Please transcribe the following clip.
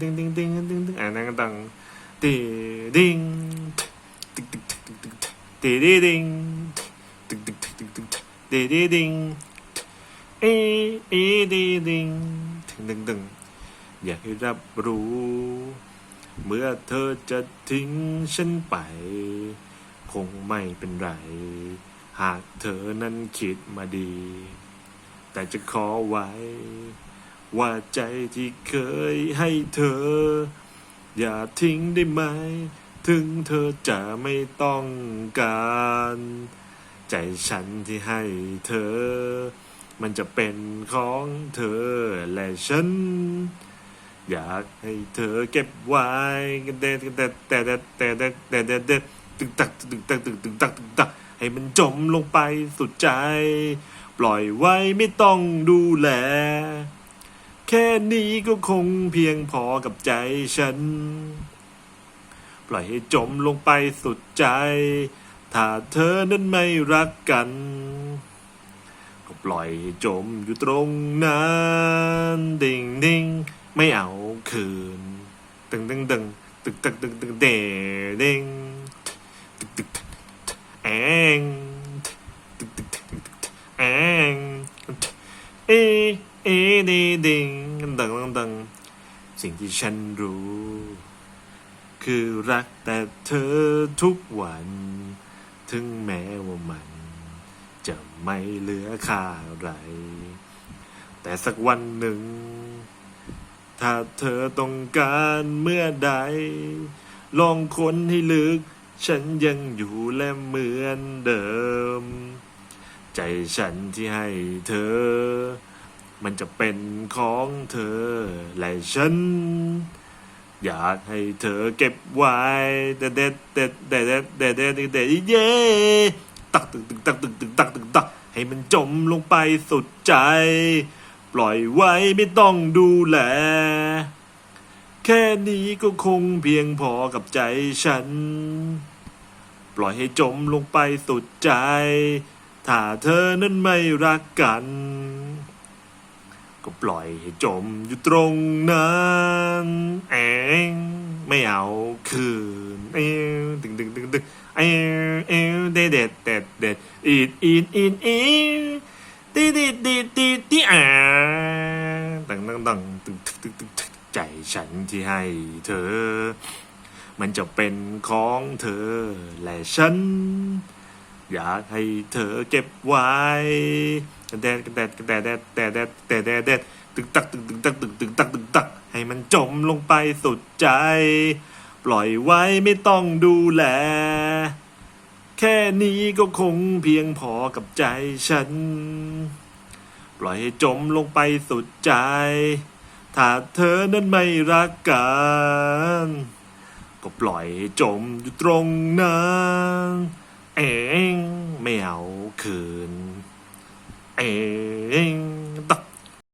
ดึงดึงดึงดึงดึงอ่านั่งตังตีดิงตึกตึกตึกตึกตึกตีดิดิงตึกตึกตึกตึกตึกตีดิดิงเอเอดีดิงตึงตึงตึงอยากให้รับรู้ เมื่อเธอจะทิ้งฉันไป คงไม่เป็นไร หากเธอนั้นคิดมาดี แต่จะขอไว้ ว่าใจที่เคยให้เธอ อย่าทิ้งได้ไหม ถึงเธอจะไม่ต้องการ ใจฉันที่ให้เธอ มันจะเป็นของเธอและฉัน อยากให้เธอเก็บไว้กันเด็ดกันเด็ดแต่เด็ดแต่เด็ดแต่เด็ดเด็ดตึกตักตึกตักตึกตึกตักตึกตักให้มันจมลงไปสุดใจ ปล่อยไว้ไม่ต้องดูแล แค่นี้ก็คงเพียงพอกับใจฉัน ปล่อยให้จมลงไปสุดใจ ถ้าเธอนั้นไม่รักกัน ก็ปล่อยให้จมอยู่ตรงนั้นดิ่งดิ่งไม่เอาคืน ตึงตึงตึงตึกตึกตึกตึกเดดิ่งตึกตึกแองตึกตึกตึกตึกแองเอ เอดีดิ่งตึงตึงตึงสิ่งที่ฉันรู้ คือรักแต่เธอทุกวัน ถึงแม้ว่ามัน จะไม่เหลือค่าอะไร แต่สักวันหนึ่ง ถ้าเธอต้องการเมื่อใด ลองค้นให้ลึก ฉันยังอยู่และเหมือนเดิม ใจฉันที่ให้เธอ มันจะเป็นของเธอ และฉัน อยากให้เธอเก็บไว้เด็ดเด็ดเด็ดเด็ดเด็ดเด็ดเด็ดเย่ตักตึกตึกตักตึกตึกตักตึกตักให้มันจมลงไปสุดใจ ปล่อยไว้ไม่ต้องดูแล แค่นี้ก็คงเพียงพอกับใจฉัน ปล่อยให้จมลงไปสุดใจ ถ้าเธอนั้นไม่รักกัน ก็ปล่อยให้จมอยู่ตรงนั้นเองไม่เอาคืนเอวตึงตึงตึงตึงเอวเอวเด็ดเด็ดเด็ดเด็ดอีดอีดอีดอีดตีดีดีดีดีอ่าตังตังตังตึงตึงตึงตึงตึงใจฉันที่ให้เธอ มันจะเป็นของเธอและฉัน อยากให้เธอเก็บไว้ กระแดดกระแดดกระแดดแดดแดดแดดแดดแดดแดดตึกตักตึกตึกตักตึกตึกตักตึกตักให้มันจมลงไปสุดใจ ปล่อยไว้ไม่ต้องดูแล แค่นี้ก็คงเพียงพอกับใจฉัน ปล่อยให้จมลงไปสุดใจ ถ้าเธอนั้นไม่รักกันก็ปล่อยให้จมอยู่ตรงนั้น เองไม่เอาคืน Hey.